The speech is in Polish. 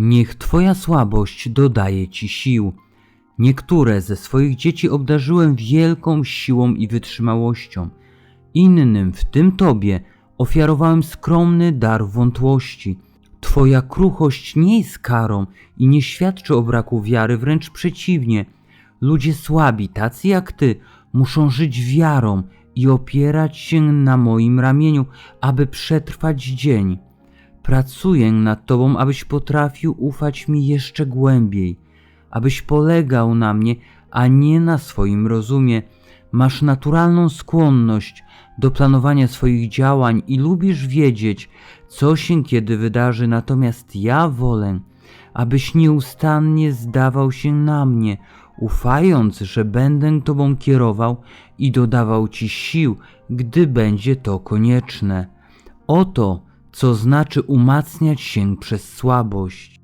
Niech Twoja słabość dodaje Ci sił. Niektóre ze swoich dzieci obdarzyłem wielką siłą i wytrzymałością. Innym, w tym Tobie, ofiarowałem skromny dar wątłości. Twoja kruchość nie jest karą i nie świadczy o braku wiary, wręcz przeciwnie. Ludzie słabi, tacy jak Ty, muszą żyć wiarą i opierać się na moim ramieniu, aby przetrwać dzień. Pracuję nad Tobą, abyś potrafił ufać mi jeszcze głębiej, abyś polegał na mnie, a nie na swoim rozumie. Masz naturalną skłonność do planowania swoich działań i lubisz wiedzieć, co się kiedy wydarzy, natomiast ja wolę, abyś nieustannie zdawał się na mnie, ufając, że będę Tobą kierował i dodawał Ci sił, gdy będzie to konieczne. Oto, co znaczy umacniać się przez słabość.